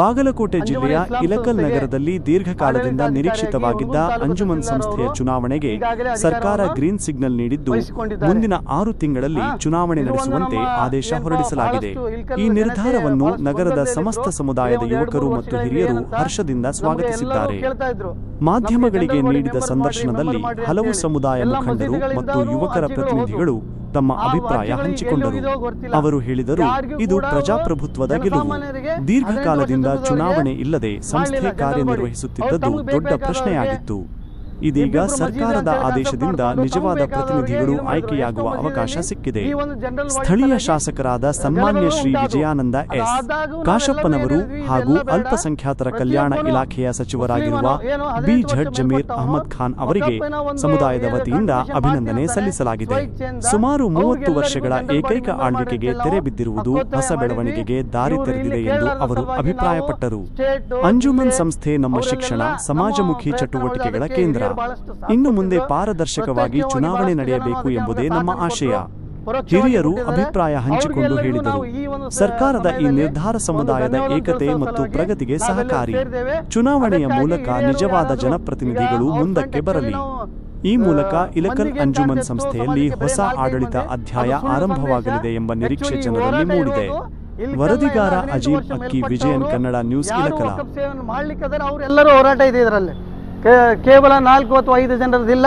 ಬಾಗಲಕೋಟೆ ಜಿಲ್ಲೆಯ ಇಲಕಲ್ ನಗರದಲ್ಲಿ ದೀರ್ಘಕಾಲದಿಂದ ನಿರೀಕ್ಷಿತವಾಗಿದ್ದ ಅಂಜುಮನ್ ಸಂಸ್ಥೆಯ ಚುನಾವಣೆಗೆ ಸರ್ಕಾರ ಗ್ರೀನ್ ಸಿಗ್ನಲ್ ನೀಡಿದ್ದು ಮುಂದಿನ ಆರು ತಿಂಗಳಲ್ಲಿ ಚುನಾವಣೆ ನಡೆಸುವಂತೆ ಆದೇಶ ಹೊರಡಿಸಲಾಗಿದೆ. ಈ ನಿರ್ಧಾರವನ್ನು ನಗರದ ಸಮಸ್ತ ಸಮುದಾಯದ ಯುವಕರು ಮತ್ತು ಹಿರಿಯರು ಹರ್ಷದಿಂದ ಸ್ವಾಗತಿಸಿದ್ದಾರೆ. ಮಾಧ್ಯಮಗಳಿಗೆ ನೀಡಿದ ಸಂದರ್ಶನದಲ್ಲಿ ಹಲವು. ಸಮುದಾಯ ಮುಖಂಡರು ಮತ್ತು ಯುವಕರ ಪ್ರತಿನಿಧಿಗಳು ತಮ್ಮ ಅಭಿಪ್ರಾಯ ಹಂಚಿಕೊಂಡರು. ಅವರು ಹೇಳಿದರು ಇದು ಪ್ರಜಾಪ್ರಭುತ್ವದ ಗೆಲುವು ದೀರ್ಘಕಾಲದಿಂದ ಚುನಾವಣೆ ಇಲ್ಲದೆ ಸಂಸ್ಥೆ ಕಾರ್ಯನಿರ್ವಹಿಸುತ್ತಿದ್ದದ್ದು ದೊಡ್ಡ ಪ್ರಶ್ನೆಯಾಗಿತ್ತು ಇದೀಗ ಸರ್ಕಾರದ ಆದೇಶದಿಂದ ನಿಜವಾದ ಪ್ರತಿನಿಧಿಗಳು ಆಯ್ಕೆಯಾಗುವ ಅವಕಾಶ ಸಿಕ್ಕಿದೆ. ಸ್ಥಳೀಯ ಶಾಸಕರಾದ ಸನ್ಮಾನ್ಯ ಶ್ರೀ ವಿಜಯಾನಂದ ಎಸ್. ಕಾಶಪ್ಪನವರು ಹಾಗೂ ಅಲ್ಪಸಂಖ್ಯಾತರ ಕಲ್ಯಾಣ ಇಲಾಖೆಯ ಸಚಿವರಾಗಿರುವ ಬಿ ಝಡ್ ಜಮೀರ್ ಅಹಮದ್ ಖಾನ್ ಅವರಿಗೆ ಸಮುದಾಯದ ವತಿಯಿಂದ ಅಭಿನಂದನೆ ಸಲ್ಲಿಸಲಾಗಿದೆ. ಸುಮಾರು ಮೂವತ್ತು ವರ್ಷಗಳ ಏಕೈಕ ಆಳ್ವಿಕೆಗೆ ತೆರೆ ಬಿದ್ದಿರುವುದು ಹೊಸ ಬೆಳವಣಿಗೆಗೆ ದಾರಿ ತೆರೆದಿದೆ ಎಂದು ಅವರು ಅಭಿಪ್ರಾಯಪಟ್ಟರು. ಅಂಜುಮನ್ ಸಂಸ್ಥೆ ನಮ್ಮ ಶಿಕ್ಷಣ ಸಮಾಜಮುಖಿ ಚಟುವಟಿಕೆಗಳ ಕೇಂದ್ರ. ಇನ್ನು ಮುಂದೆ ಪಾರದರ್ಶಕವಾಗಿ ಚುನಾವಣೆ ನಡೆಯಬೇಕು ಎಂಬುದೇ ನಮ್ಮ ಆಶಯ. ಹಿರಿಯರು ಅಭಿಪ್ರಾಯ ಹಂಚಿಕೊಂಡು ಹೇಳಿದರು. ಸರ್ಕಾರದ ಈ ನಿರ್ಧಾರ ಸಮುದಾಯದ ಏಕತೆ ಮತ್ತು ಪ್ರಗತಿಗೆ ಸಹಕಾರಿ. ಚುನಾವಣೆಯ ಮೂಲಕ ನಿಜವಾದ ಜನಪ್ರತಿನಿಧಿಗಳು ಮುಂದಕ್ಕೆ ಬರಲಿ. ಈ ಮೂಲಕ ಇಲೆಕಲ್ ಅಂಜುಮನ್ ಸಂಸ್ಥೆಯಲ್ಲಿ ಹೊಸ ಆಡಳಿತ ಅಧ್ಯಾಯ ಆರಂಭವಾಗಲಿದೆ ಎಂಬ ನಿರೀಕ್ಷೆ ಜನರಲ್ಲಿ ಮೂಡಿದೆ. ವರದಿಗಾರ ಅಜೀಬ್ ಅಜೀಂ ಅಕ್ಕಿ ವಿಜಯನ್ ಕನ್ನಡ ನ್ಯೂಸ್ ಇಲಕಲ್. ಅವರೆಲ್ಲರೂ ಹೋರಾಟ ಇದೆ ಇದರಲ್ಲಿ. ಕೇವಲ ನಾಲ್ಕು ಅಥವಾ ಐದು ಜನರದಿಲ್ಲ,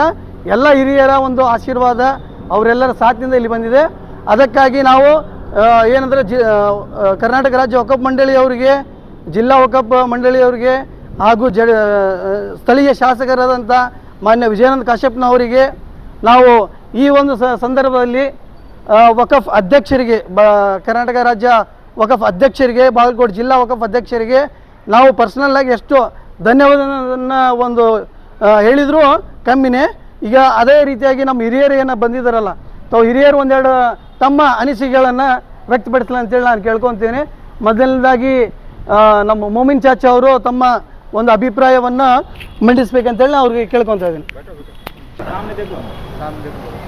ಎಲ್ಲ ಹಿರಿಯರ ಒಂದು ಆಶೀರ್ವಾದ ಅವರೆಲ್ಲರ ಸಾಥ್ಯದಿಂದ ಇಲ್ಲಿ ಬಂದಿದೆ. ಅದಕ್ಕಾಗಿ ನಾವು ಏನಂದರೆ ಜಿ ಕರ್ನಾಟಕ ರಾಜ್ಯ ವಕಫ್ ಮಂಡಳಿಯವರಿಗೆ ಜಿಲ್ಲಾ ವಕಫ್ ಮಂಡಳಿಯವರಿಗೆ ಹಾಗೂ ಜ ಸ್ಥಳೀಯ ಶಾಸಕರಾದಂಥ ಮಾನ್ಯ ವಿಜಯಾನಂದ ಕಾಶ್ಯಪ್ನವರಿಗೆ, ನಾವು ಈ ಒಂದು ಸಂದರ್ಭದಲ್ಲಿ ವಕಫ್ ಅಧ್ಯಕ್ಷರಿಗೆ, ಬ, ಕರ್ನಾಟಕ ರಾಜ್ಯ ವಕಫ್ ಅಧ್ಯಕ್ಷರಿಗೆ, ಬಾಗಲಕೋಟೆ ಜಿಲ್ಲಾ ವಕಫ್ ಅಧ್ಯಕ್ಷರಿಗೆ, ನಾವು ಪರ್ಸನಲ್ ಆಗಿ ಎಷ್ಟು ಧನ್ಯವಾದವನ್ನು ಒಂದು ಹೇಳಿದರೂ ಕಮ್ಮಿನೇ. ಈಗ ಅದೇ ರೀತಿಯಾಗಿ ನಮ್ಮ ಹಿರಿಯರು ಏನೋ ಬಂದಿದ್ದಾರಲ್ಲ, ತಾವು ಹಿರಿಯರು ಒಂದೆರಡು ತಮ್ಮ ಅನಿಸಿಕೆಗಳನ್ನು ವ್ಯಕ್ತಪಡಿಸಲಿ ಅಂತೇಳಿ ನಾನು ಕೇಳ್ಕೊತೀನಿ. ಮೊದಲನೇದಾಗಿ ನಮ್ಮ ಮೋಮಿನ್ ಚಾಚಾ ಅವರು ತಮ್ಮ ಒಂದು ಅಭಿಪ್ರಾಯವನ್ನು ಮಂಡಿಸ್ಬೇಕಂತೇಳಿ ಅವ್ರಿಗೆ ಕೇಳ್ಕೊತಾ ಇದ್ದೀನಿ.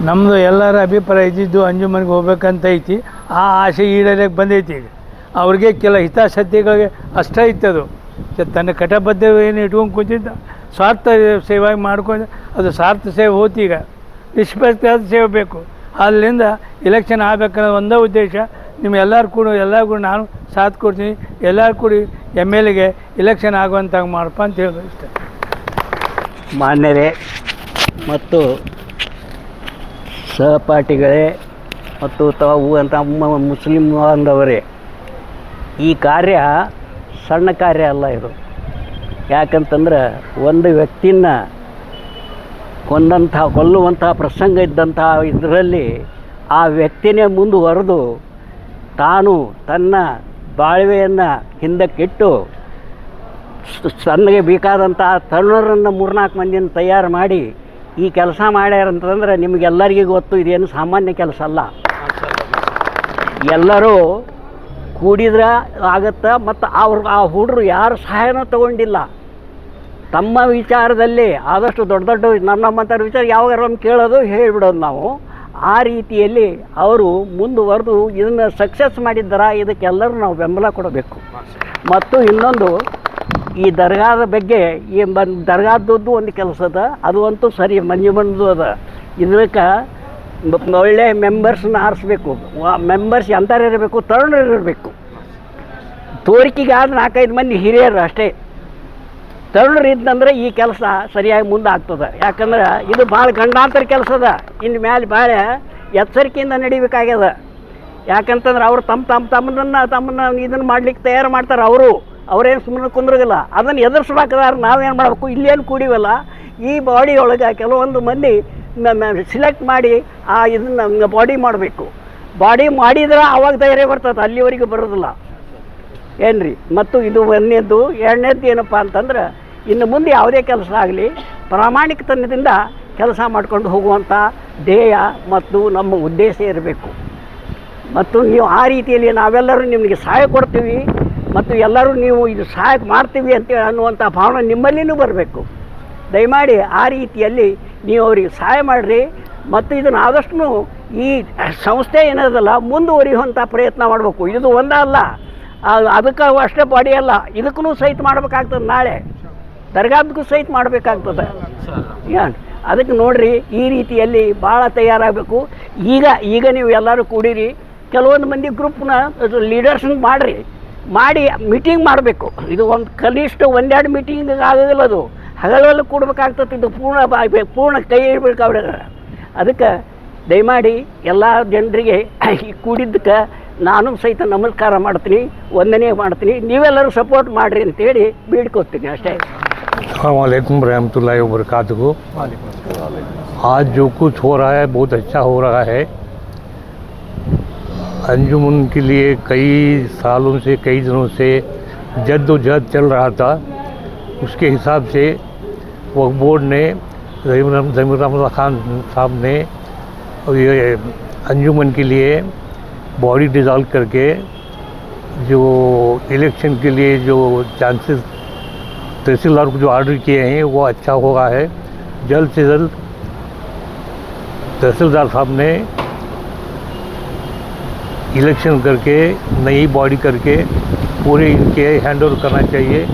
ನಮ್ಮದು ಎಲ್ಲರ ಅಭಿಪ್ರಾಯ ಇದ್ದಿದ್ದು ಅಂಜುಮನ್ಗೆ ಹೋಗ್ಬೇಕಂತ ಐತಿ. ಆ ಆಸೆ ಈಡೇರಕ್ಕೆ ಬಂದೈತಿ ಈಗ. ಅವ್ರಿಗೆ ಕೆಲ ಹಿತಾಸಕ್ತಿಗಳಿಗೆ ಅಷ್ಟೇ ಇತ್ತದು. ತನ್ನ ಕಟಬದ್ಧ ಏನು ಇಟ್ಕೊಂಡು ಕೂತಿದ್ದ. ಸ್ವಾರ್ಥ ಸೇವಾಗಿ ಮಾಡ್ಕೊಂಡು, ಅದು ಸ್ವಾರ್ಥ ಸೇವೆ ಹೋತು ಈಗ. ನಿಷ್ಪಕ್ಷಪಾತ ಸೇವೆ ಬೇಕು. ಅಲ್ಲಿಂದ ಎಲೆಕ್ಷನ್ ಆಗಬೇಕನ್ನೋ ಒಂದೇ ಉದ್ದೇಶ. ನಿಮ್ಮೆಲ್ಲರೂ ಕೂಡ, ಎಲ್ಲರೂ ಕೂಡ ನಾನು ಸಾಥ್ ಕೊಡ್ತೀನಿ. ಎಲ್ಲರೂ ಕೂಡ ಎಂ ಎಲ್ ಎಗೆ ಎಲೆಕ್ಷನ್ ಆಗುವಂತಾಗ ಮಾಡಪ್ಪ ಅಂತ ಹೇಳೋದು ಇಷ್ಟ. ಮಾನ್ಯರೇ, ಮತ್ತು ಸಹಪಾಠಿಗಳೇ ಮತ್ತು ತಾವು ಅಮ್ಮ ಮುಸ್ಲಿಂ ಬಾಂಧವರೇ, ಈ ಕಾರ್ಯ ಸಣ್ಣ ಕಾರ್ಯ ಅಲ್ಲ ಇದು. ಯಾಕಂತಂದ್ರೆ ಒಂದು ವ್ಯಕ್ತಿನ ಕೊಂದಂಥ ಕೊಲ್ಲುವಂತಹ ಪ್ರಸಂಗ ಇದ್ದಂತಹ ಇದರಲ್ಲಿ ಆ ವ್ಯಕ್ತಿನೇ ಮುಂದುವರೆದು ತಾನು ತನ್ನ ಬಾಳ್ವೆಯನ್ನು ಹಿಂದಕ್ಕಿಟ್ಟು ತನಗೆ ಬೇಕಾದಂಥ ತರುಣರನ್ನು ಮೂರ್ನಾಲ್ಕು ಮಂದಿನ ತಯಾರು ಮಾಡಿ ಈ ಕೆಲಸ ಮಾಡ್ಯಾರಂತಂದ್ರೆ ನಿಮಗೆಲ್ಲರಿಗೂ ಗೊತ್ತು, ಇದೇನು ಸಾಮಾನ್ಯ ಕೆಲಸ ಅಲ್ಲ. ಎಲ್ಲರೂ ಕೂಡಿದ್ರೆ ಆಗತ್ತೆ, ಮತ್ತು ಅವ್ರ, ಆ ಹುಡುಗರು ಯಾರು ಸಹಾಯನ ತಗೊಂಡಿಲ್ಲ. ತಮ್ಮ ವಿಚಾರದಲ್ಲಿ ಆದಷ್ಟು ದೊಡ್ಡ ದೊಡ್ಡ ನಮ್ಮ ನಮ್ಮಂಥವ್ರ ವಿಚಾರ ಯಾವಾಗ ಒಂದು ಕೇಳೋದು ಹೇಳಿಬಿಡೋದು ನಾವು. ಆ ರೀತಿಯಲ್ಲಿ ಅವರು ಮುಂದುವರೆದು ಇದನ್ನು ಸಕ್ಸಸ್ ಮಾಡಿದ್ದಾರ, ಇದಕ್ಕೆಲ್ಲರೂ ನಾವು ಬೆಂಬಲ ಕೊಡಬೇಕು. ಮತ್ತು ಇನ್ನೊಂದು, ಈ ದರ್ಗಾದ ಬಗ್ಗೆ ಈ ಬಂದು ದರ್ಗಾದದ್ದು ಒಂದು ಕೆಲಸ ಅದ ಅದು ಅಂತೂ ಸರಿ ಮಂಜು ಮಂಜು ಅದ. ಇದಕ್ಕೆ ಒಳ್ಳೆ ಮೆಂಬರ್ಸ್ನ ಆರಿಸ್ಬೇಕು. ಮೆಂಬರ್ಸ್ ಎಂಥವ್ರು ಇರಬೇಕು, ತರುಣರು ಇರಬೇಕು. ತೋರಿಕೆಗೆ ಆದ ನಾಲ್ಕೈದು ಮಂದಿ ಹಿರಿಯರು ಅಷ್ಟೇ. ತರುಣರು ಇದ್ದಂದ್ರೆ ಈ ಕೆಲಸ ಸರಿಯಾಗಿ ಮುಂದೆ ಆಗ್ತದೆ ಯಾಕಂದ್ರೆ ಇದು ಭಾಳ ಗಂಡಾಂತರ ಕೆಲಸ ಅದ. ಇನ್ನು ಮೇಲೆ ಭಾಳ ಎಚ್ಚರಿಕೆಯಿಂದ ನಡಿಬೇಕಾಗ್ಯದ. ಯಾಕಂತಂದ್ರೆ ಅವ್ರು ತಮ್ಮ ತಮ್ಮ ತಮ್ಮದನ್ನು ತಮ್ಮನ್ನ ಇದನ್ನು ಮಾಡ್ಲಿಕ್ಕೆ ತಯಾರು ಮಾಡ್ತಾರೆ ಅವರು. ಅವ್ರೇನು ಸುಮ್ಮನೆ ಕುಂದ್ರಗಲ್ಲ ಅದನ್ನು ಎದುರಿಸ್ಬೇಕಾದ್ರೆ ನಾವೇನು ಮಾಡಬೇಕು? ಇಲ್ಲೇನು ಕೂಡಿವಲ್ಲ? ಈ ಬಾಡಿ ಒಳಗೆ ಕೆಲವೊಂದು ಮಂದಿ ಸಿಲೆಕ್ಟ್ ಮಾಡಿ, ಆ ಇದನ್ನು ಬಾಡಿ ಮಾಡಬೇಕು. ಬಾಡಿ ಮಾಡಿದ್ರೆ ಆವಾಗ ಧೈರ್ಯ ಬರ್ತದೆ, ಅಲ್ಲಿವರೆಗೂ ಬರೋದಿಲ್ಲ. ಏನ್ರಿ? ಮತ್ತು ಇದು ಒಂದನೇದ್ದು ಎರಡನೇದ್ದು ಏನಪ್ಪ ಅಂತಂದ್ರೆ, ಇನ್ನು ಮುಂದೆ ಯಾವುದೇ ಕೆಲಸ ಆಗಲಿ, ಪ್ರಾಮಾಣಿಕತನದಿಂದ ಕೆಲಸ ಮಾಡ್ಕೊಂಡು ಹೋಗುವಂಥ ಧ್ಯೇಯ ಮತ್ತು ನಮ್ಮ ಉದ್ದೇಶ ಇರಬೇಕು. ಮತ್ತು ನೀವು ಆ ರೀತಿಯಲ್ಲಿ ನಾವೆಲ್ಲರೂ ನಿಮಗೆ ಸಹಾಯ ಕೊಡ್ತೀವಿ, ಮತ್ತು ಎಲ್ಲರೂ ನೀವು ಇದು ಸಹಾಯ ಮಾಡ್ತೀವಿ ಅಂತೇಳಿ ಅನ್ನುವಂಥ ಭಾವನೆ ನಿಮ್ಮಲ್ಲಿನೂ ಬರಬೇಕು. ದಯಮಾಡಿ ಆ ರೀತಿಯಲ್ಲಿ ನೀವು ಅವರಿಗೆ ಸಹಾಯ ಮಾಡಿರಿ. ಮತ್ತು ಇದನ್ನು ಆದಷ್ಟು ಈ ಸಂಸ್ಥೆ ಏನದಲ್ಲ ಮುಂದುವರಿಯುವಂಥ ಪ್ರಯತ್ನ ಮಾಡಬೇಕು. ಇದು ಒಂದೇ ಅಲ್ಲ. ಅದಕ್ಕೆ ಅಷ್ಟೇ ಬಾಡಿ ಅಲ್ಲ. ಇದಕ್ಕೂ ಸಹಿತ ಮಾಡಬೇಕಾಗ್ತದೆ ನಾಳೆ. ದರ್ಗಾದಕ್ಕೂ ಸಹಿತ ಮಾಡಬೇಕಾಗ್ತದೆ. ಏನು? ಅದಕ್ಕೆ ನೋಡಿರಿ, ಈ ರೀತಿಯಲ್ಲಿ ಭಾಳ ತಯಾರಾಗಬೇಕು. ಈಗ ಈಗ ನೀವು ಎಲ್ಲರೂ ಕೂಡಿರಿ. ಕೆಲವೊಂದು ಮಂದಿ ಗ್ರೂಪ್ನ ಲೀಡರ್ಸ್ನ ಮಾಡಿರಿ. ಮಾಡಿ, ಮೀಟಿಂಗ್ ಮಾಡಬೇಕು. ಇದು ಒಂದು ಕನಿಷ್ಠ ಒಂದೆರಡು ಮೀಟಿಂಗ್ ಆಗೋದಿಲ್ಲ ಅದು. ಹಗಲೆಲ್ಲ ಕೂಡ್ಬೇಕಾಗ್ತದೆ ಇದು ಪೂರ್ಣ ಬಾ- ಪೂರ್ಣ ಕೈ ಹಿಡ್ಬೇಕು ಅವ್ರಿಗೆ ಅದಕ್ಕೆ ದಯಮಾಡಿ ಎಲ್ಲ ಜನರಿಗೆ ಈ ಕೂಡಿದ್ದಕ್ಕೆ ನಾನು ಸಹಿತ ನಮಸ್ಕಾರ ಮಾಡ್ತೀನಿ ವಂದನೆ ಮಾಡ್ತೀನಿ ನೀವೆಲ್ಲರೂ ಸಪೋರ್ಟ್ ಮಾಡಿರಿ ಅಂತೇಳಿ ಬೇಡ್ಕೊತೀನಿ ಅಷ್ಟೇ वालेकुम रहमतुल्लाहि व बरकातहू आज जो कुछ हो रहा है बहुत अच्छा हो रहा है अंजुमन के लिए कई सालों से कई दिनों से जद्दोजहद चल रहा था उसके हिसाब से वक्फ बोर्ड ने जमीर अहमद खान साहब ने ये अंजुमन के लिए बॉडी डिज़ॉल्व करके जो इलेक्शन के लिए जो चांसेस तहसीलदार को जो ऑर्डर किए हैं, वो अच्छा हो रहा है। जल्द से जल्द तहसीलदार साहब ने इलेक्शन करके, नई बॉडी करके पूरे इनके हैंड करना चाहिए।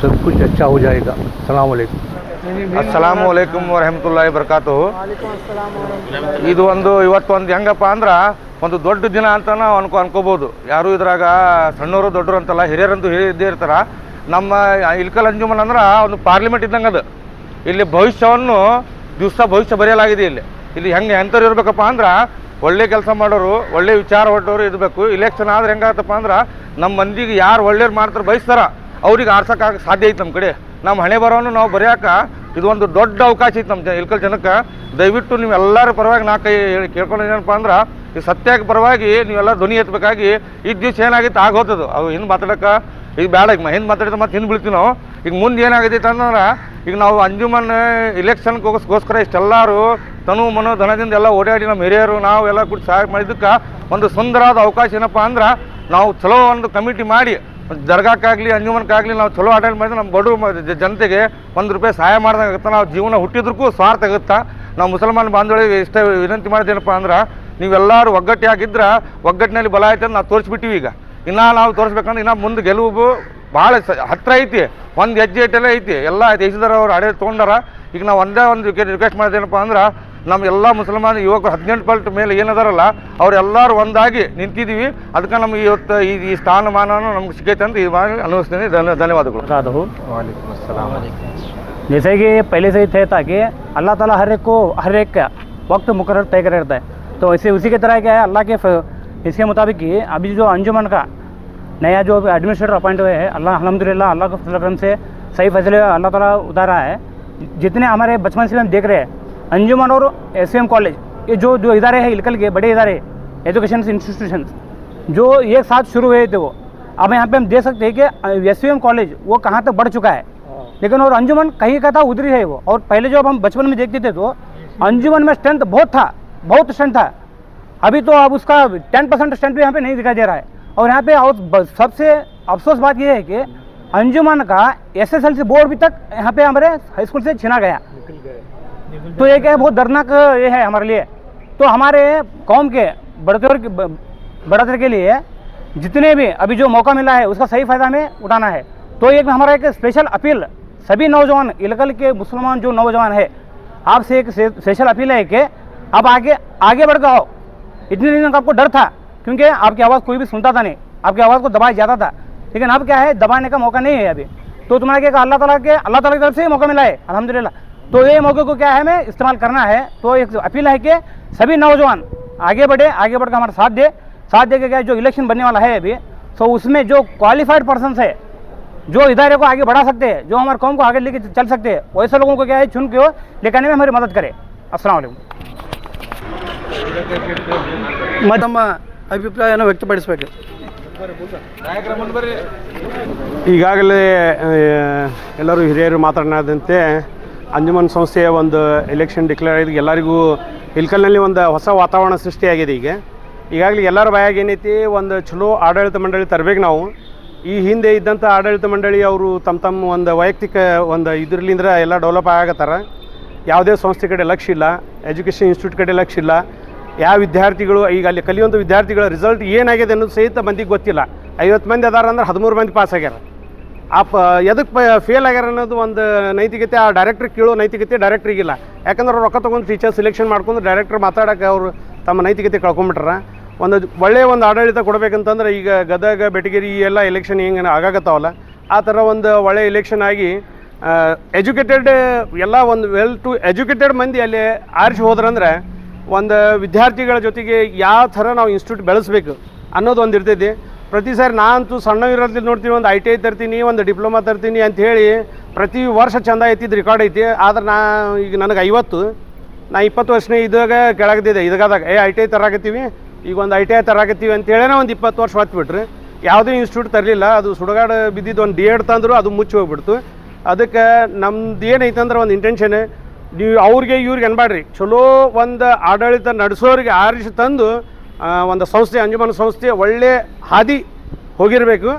सब कुछ अच्छा हो जाएगा अलैक्म ಅಸ್ಸಲಾಮು ಅಲೈಕುಮ್ ವರಹಮತುಲ್ಲಾಹಿ ಬರ್ಕಾತು ಇದು ಒಂದು ಇವತ್ತು ಒಂದು ಹೆಂಗಪ್ಪ ಅಂದ್ರೆ ಒಂದು ದೊಡ್ಡ ದಿನ ಅಂತ ನಾವು ಅನ್ಕೊ ಅನ್ಕೋಬೋದು ಯಾರು ಇದ್ರಾಗ ಸಣ್ಣವರು ದೊಡ್ಡರು ಅಂತಲ್ಲ ಹಿರಿಯರಂತೂ ಹೇಳಿದ್ದೇ ಇರ್ತಾರ ನಮ್ಮ ಇಲ್ಕಲ್ ಅಂಜುಮನ್ ಅಂದ್ರೆ ಒಂದು ಪಾರ್ಲಿಮೆಂಟ್ ಇದ್ದಂಗೆ ಅದು ಇಲ್ಲಿ ಭವಿಷ್ಯವನ್ನು ದಿವಸ ಭವಿಷ್ಯ ಬರೆಯಲಾಗಿದೆ ಇಲ್ಲಿ ಇಲ್ಲಿ ಹೆಂಗೆ ಎಂಥವ್ರು ಇರ್ಬೇಕಪ್ಪ ಅಂದ್ರೆ ಒಳ್ಳೆ ಕೆಲಸ ಮಾಡೋರು ಒಳ್ಳೆ ವಿಚಾರ ಹೊಟ್ಟವರು ಇರಬೇಕು ಇಲೆಕ್ಷನ್ ಆದ್ರೆ ಹೆಂಗಾಗತ್ತಪ್ಪ ಅಂದ್ರೆ ನಮ್ಮ ಮಂದಿಗೆ ಯಾರು ಒಳ್ಳೇರು ಮಾಡ್ತಾರೆ ಬಯಸ್ತಾರ ಅವ್ರಿಗೆ ಆರ್ಸೋಕ್ಕಾಗ ಸಾಧ್ಯ ಐತೆ ನಮ್ಮ ಕಡೆ. ನಮ್ಮ ಹಣೆ ಬರೋನು ನಾವು ಬರೆಯೋಕೆ ಇದು ಒಂದು ದೊಡ್ಡ ಅವಕಾಶ ಐತೆ ನಮ್ಮ ಇಲ್ಕಲ್ ಜನಕ್ಕೆ. ದಯವಿಟ್ಟು ನೀವು ಎಲ್ಲರ ಪರವಾಗಿ ನಾ ಕೈ ಕೇಳ್ಕೊಂಡು ಏನಪ್ಪ ಅಂದ್ರೆ, ಈ ಸತ್ಯಕ್ಕೆ ಪರವಾಗಿ ನೀವೆಲ್ಲ ಧ್ವನಿ ಎತ್ತಬೇಕಾಗಿ ಈ ದಿವಸ ಏನಾಗಿತ್ತು ಆಗೋತದು ಅವು ಹಿಂದೆ ಮಾತಾಡೋಕೆ, ಈಗ ಬೇಡ ಈಗ ಹಿಂದೆ ಮಾತಾಡಿದ್ರೆ ಮತ್ತೆ ಹಿಂದೆ ಬೀಳ್ತೀವಿ ನಾವು. ಈಗ ಮುಂದೆ ಏನಾಗೈತೆ ಅಂದ್ರೆ, ಈಗ ನಾವು ಅಂಜುಮನ್ ಇಲೆಕ್ಷನ್ಗೋಸ್ಕರ ಇಷ್ಟೆಲ್ಲರೂ ತನು ಮನೋ ಧನದಿಂದ ಎಲ್ಲ ಓಡಾಡಿ ನಮ್ಮ ಹಿರಿಯರು ನಾವು ಎಲ್ಲ ಕೂಡ ಸಹಾಯ ಮಾಡಿದ್ದಕ್ಕೆ ಒಂದು ಸುಂದರವಾದ ಅವಕಾಶ ಏನಪ್ಪ ಅಂದ್ರೆ, ನಾವು ಚಲೋ ಒಂದು ಕಮಿಟಿ ಮಾಡಿ ದರ್ಗಾಕ್ಕಾಗಲಿ ಅಂಜುಮನ್ಕಾಗಲಿ ನಾವು ಚಲೋ ಆಡಳಿತ ಮಾಡಿದ್ರೆ ನಮ್ಮ ಬಡವ ಜನತೆಗೆ ಒಂದು ರೂಪಾಯಿ ಸಹಾಯ ಮಾಡ್ದಂಗಾಗುತ್ತೆ ನಾವು ಜೀವನ ಹುಟ್ಟಿದ್ರೂ ಸ್ವಾರ್ಥ ಆಗುತ್ತೆ? ನಾವು ಮುಸಲ್ಮಾನ್ ಬಾಂಧವರಿಗೆ ಇಷ್ಟ ವಿನಂತಿ ಮಾಡೋದೇನಪ್ಪ ಅಂದ್ರೆ, ನೀವೆಲ್ಲರೂ ಒಗ್ಗಟ್ಟಿಯಾಗಿದ್ರೆ ಒಗ್ಗಟ್ಟಿನಲ್ಲಿ ಬಲ ಆಯ್ತು ನಾವು ತೋರಿಸ್ಬಿಟ್ಟಿವಿ ಈಗ. ಇನ್ನೂ ನಾವು ತೋರಿಸ್ಬೇಕಂದ್ರೆ ಇನ್ನೂ ಮುಂದೆ ಗೆಲುವು ಭಾಳ ಸ ಹತ್ತಿರ ಐತಿ. ಒಂದು ಹೆಜ್ಜೆ ಇಟ್ಟೆಲ್ಲ ಐತಿ. ಎಲ್ಲ ದೇಶದವ್ರು ಆಡಳಿತ ತೊಗೊಂಡಾರ. ಈಗ ನಾವು ಒಂದೇ ಒಂದು ರಿಕ್ವೆಸ್ಟ್ ಮಾಡೋದೇನಪ್ಪ ಅಂದ್ರೆ ನಮ್ಮ ಎಲ್ಲ ಮುಸಲ್ಮಾನ ಯುವಕರು ಹದಿನೆಂಟು ಪಲ್ಟ್ ಮೇಲೆ ಏನದಾರಲ್ಲ ಅವರೆಲ್ಲರೂ ಒಂದಾಗಿ ನಿಂತಿದ್ದೀವಿ ಅದಕ್ಕೆ ನಮ್ಗೆ ಇವತ್ತು ಈ ಈ ಸ್ಥಾನಮಾನನೂ ನಮ್ಗೆ ಸಿಕ್ಕೈತೆ ಅಂತ ಈ ಮಾತು ಅನುಭವಿಸ್ತೀನಿ ಧನ್ಯ ಧನ್ಯವಾದಗಳು जैसे कि पहले से ही थे ताकि अल्लाह ताला हर एक को हर एक का वक्त मुकर तय कर रहता है तो ऐसे उसी की तरह क्या है अल्लाह के फ- इसके मुताबिक ही अभी जो अंजुमन का नया जो एडमिनिस्ट्रेटर अपॉइंट हुए हैं अल्लाह अलहमदिल्ला अल्लाह के फजल करम से सही फैसले अल्लाह ताला उतारा है जितने हमारे बचपन से हम देख रहे हैं अंजुमन और एस कॉलेज ये जो जो इदारे हैं इलकल के बड़े इदारे एजुकेशन इंस्टीट्यूशन जो एक साथ शुरू हुए थे वो। अब यहाँ पे हम देख सकते हैं कि एस कॉलेज वो कहाँ तक बढ़ चुका है। लेकिन और अंजुमन कहीं का था उधर ही है वो। और पहले जो अब हम बचपन में देखते थे तो अंजुमन में स्ट्रेंथ बहुत था बहुत स्ट्रेंथ था। अभी तो अब उसका टेन परसेंट स्ट्रेंथ भी यहाँ पे नहीं दिखाई दे रहा है। और यहाँ पे और सबसे अफसोस बात यह है कि अंजुमन का S S L C board भी तक यहाँ पे हमारे हाई स्कूल से छिना गया। तो ये क्या है, बहुत दर्दनाक ये है हमारे लिए। तो हमारे कौम के बढ़ोतरी के- लिए जितने भी अभी जो मौका मिला है, उसका सही फ़ायदा हमें उठाना है। तो एक हमारा एक स्पेशल अपील सभी नौजवान, इलकल के मुसलमान जो नौजवान है, आपसे एक स्पेशल अपील है कि आप आगे आगे बढ़ हो इतने दिन तक आपको डर था, क्योंकि आपकी आवाज़ कोई भी सुनता था नहीं। आपकी आवाज़ को दबाया जाता था। लेकिन अब क्या है, दबाने का मौका नहीं है अभी। तो तुम्हारा क्या अल्लाह ताला के, अल्लाह ताला की तरफ़ से मौका मिला है, अल्हम्दुलिल्लाह। तो ये मौके को क्या है हमें इस्तेमाल करना है तो एक अपील है कि सभी नौजवान आगे बढ़े आगे बढ़कर हमारा साथ दे साथ दे के क्या है, जो इलेक्शन बनने वाला है अभी तो उसमें जो क्वालिफाइड पर्सन है जो इदारे को आगे बढ़ा सकते हैं जो हमारे कौम को आगे लेके चल सकते हैं वैसे लोगों को क्या है चुन के हो लेकर आने में हमारी मदद करें अस्सलाम वालेकुम ಮತ್ತು ನಮ್ಮ ಅಭಿಪ್ರಾಯನ ವ್ಯಕ್ತಪಡಿಸಬೇಕು ಈಗಾಗಲೇ ಆ, ಎಲ್ಲರೂ ಹಿರಿಯರು ಮಾತನಾಡಿದಂತೆ ಅಂಜುಮನ್ ಸಂಸ್ಥೆಯ ಒಂದು ಎಲೆಕ್ಷನ್ ಡಿಕ್ಲೇರ್ ಆಗಿದೆ. ಎಲ್ಲರಿಗೂ ಇಲ್ಕಲ್ನಲ್ಲಿ ಒಂದು ಹೊಸ ವಾತಾವರಣ ಸೃಷ್ಟಿಯಾಗಿದೆ ಈಗ. ಈಗಾಗಲೇ ಎಲ್ಲರ ಬಾಯಾಗ ಏನೈತಿ? ಒಂದು ಚಲೋ ಆಡಳಿತ ಮಂಡಳಿ ತರಬೇಕು ನಾವು. ಈ ಹಿಂದೆ ಇದ್ದಂಥ ಆಡಳಿತ ಮಂಡಳಿ ಅವರು ತಮ್ಮ ತಮ್ಮ ಒಂದು ವೈಯಕ್ತಿಕ ಒಂದು ಇದ್ರಲಿಂದ ಎಲ್ಲ ಡೆವಲಪ್ ಆಗತ್ತಾರ. ಯಾವುದೇ ಸಂಸ್ಥೆ ಕಡೆ ಲಕ್ಷ ಇಲ್ಲ. ಎಜುಕೇಷನ್ ಇನ್ಸ್ಟಿಟ್ಯೂಟ್ ಕಡೆ ಲಕ್ಷ ಇಲ್ಲ. ಯಾವ ವಿದ್ಯಾರ್ಥಿಗಳು ಈಗ ಅಲ್ಲಿ ಕಲಿಯುವಂಥ ವಿದ್ಯಾರ್ಥಿಗಳ ರಿಸಲ್ಟ್ ಏನಾಗಿದೆ ಅನ್ನೋದು ಸಹಿತ ಮಂದಿಗೆ ಗೊತ್ತಿಲ್ಲ. ಐವತ್ತು ಮಂದಿ ಅದಾರ ಅಂದ್ರೆ ಹದಿಮೂರು ಮಂದಿ ಪಾಸ್ ಆಗ್ಯಾರ. ಆ ಪ ಎದಕ್ಕೆ ಫೇಲ್ ಆಗ್ಯಾರ ಅನ್ನೋದು ಒಂದು ನೈತಿಕತೆ, ಆ ಡೈರೆಕ್ಟ್ರಿಗೆ ಕೇಳೋ ನೈತಿಕತೆ ಡೈರೆಕ್ಟ್ರಿಗಿಲ್ಲ ಯಾಕಂದ್ರೆ ರೊಕ್ಕ ತೊಗೊಂಡು ಟೀಚರ್ ಸೆಲೆಕ್ಷನ್ ಮಾಡ್ಕೊಂಡು ಡೈರೆಕ್ಟ್ರ್ ಮಾತಾಡೋಕೆ ಅವರು ತಮ್ಮ ನೈತಿಕತೆ ಕಳ್ಕೊಂಬಿಟ್ರ. ಒಂದು ಒಳ್ಳೆಯ ಒಂದು ಆಡಳಿತ ಕೊಡಬೇಕಂತಂದ್ರೆ ಈಗ ಗದಗ, ಬೆಟಗೇರಿ ಈ ಎಲ್ಲ ಎಲೆಕ್ಷನ್ ಹೆಂಗೆ ಆಗಾಗತ್ತಾವಲ್ಲ ಆ ಥರ ಒಂದು ಒಳ್ಳೆಯ ಎಲೆಕ್ಷನ್ ಆಗಿ ಎಜುಕೇಟೆಡ್ ಎಲ್ಲ ಒಂದು ವೆಲ್ ಟು ಎಜುಕೇಟೆಡ್ ಮಂದಿ ಅಲ್ಲಿ ಆರಿಸಿ ಹೋದ್ರಂದ್ರೆ ಒಂದು ವಿದ್ಯಾರ್ಥಿಗಳ ಜೊತೆಗೆ ಯಾವ ಥರ ನಾವು ಇನ್ಸ್ಟಿಟ್ಯೂಟ್ ಬೆಳೆಸ್ಬೇಕು ಅನ್ನೋದು ಒಂದು ಇರ್ತೈತಿ ಪ್ರತಿ ಸಾರಿ ನಾನಂತೂ ಸಣ್ಣ ಇರೋದ್ರಲ್ಲಿ ನೋಡ್ತೀನಿ, ಒಂದು ಐ ಟಿ ಐ ತರ್ತೀನಿ, ಒಂದು ಡಿಪ್ಲೊಮಾ ತರ್ತೀನಿ ಅಂತ ಹೇಳಿ ಪ್ರತಿ ವರ್ಷ ಚಂದ ಐತಿದ್ದು ರೆಕಾರ್ಡ್ ಐತಿ. ಆದ್ರೆ ನಾ ಈಗ ನನಗೆ ಐವತ್ತು, ನಾ ಇಪ್ಪತ್ತು ವರ್ಷನೇ ಇದಾಗ ಕೆಳಗದಿದೆ. ಇದಾದಾಗ ಏ ಐ ಟಿ ಐ ತರಾಕತ್ತೀವಿ, ಈಗ ಒಂದು ಐ ಟಿ ಐ ತರಾಕತ್ತೀವಿ ಅಂತೇಳೇ ಒಂದು ಇಪ್ಪತ್ತು ವರ್ಷ ಹೊತ್ಬಿಟ್ರಿ. ಯಾವುದೇ ಇನ್ಸ್ಟಿಟ್ಯೂಟ್ ತರಲಿಲ್ಲ, ಅದು ಸುಡಗಾಡು ಬಿದ್ದಿದ್ದು ಒಂದು ಡಿ ಎಡ್ ತಂದ್ರು, ಅದು ಮುಚ್ಚಿ ಹೋಗ್ಬಿಡ್ತು. ಅದಕ್ಕೆ ನಮ್ದು ಏನೈತಂದ್ರೆ ಒಂದು ಇಂಟೆನ್ಷನ್ ನೀವು ಅವ್ರಿಗೆ ಇವ್ರಿಗೆ ಅನ್ಬಾಡ್ರಿ ಚಲೋ ಒಂದು ಆಡಳಿತ ನಡೆಸೋರಿಗೆ ಆರಿಸಿ ತಂದು ಒಂದು ಸಂಸ್ಥೆ ಅಂಜುಮನ್ ಸಂಸ್ಥೆ ಒಳ್ಳೆ ಹಾದಿ ಹೋಗಿರಬೇಕು.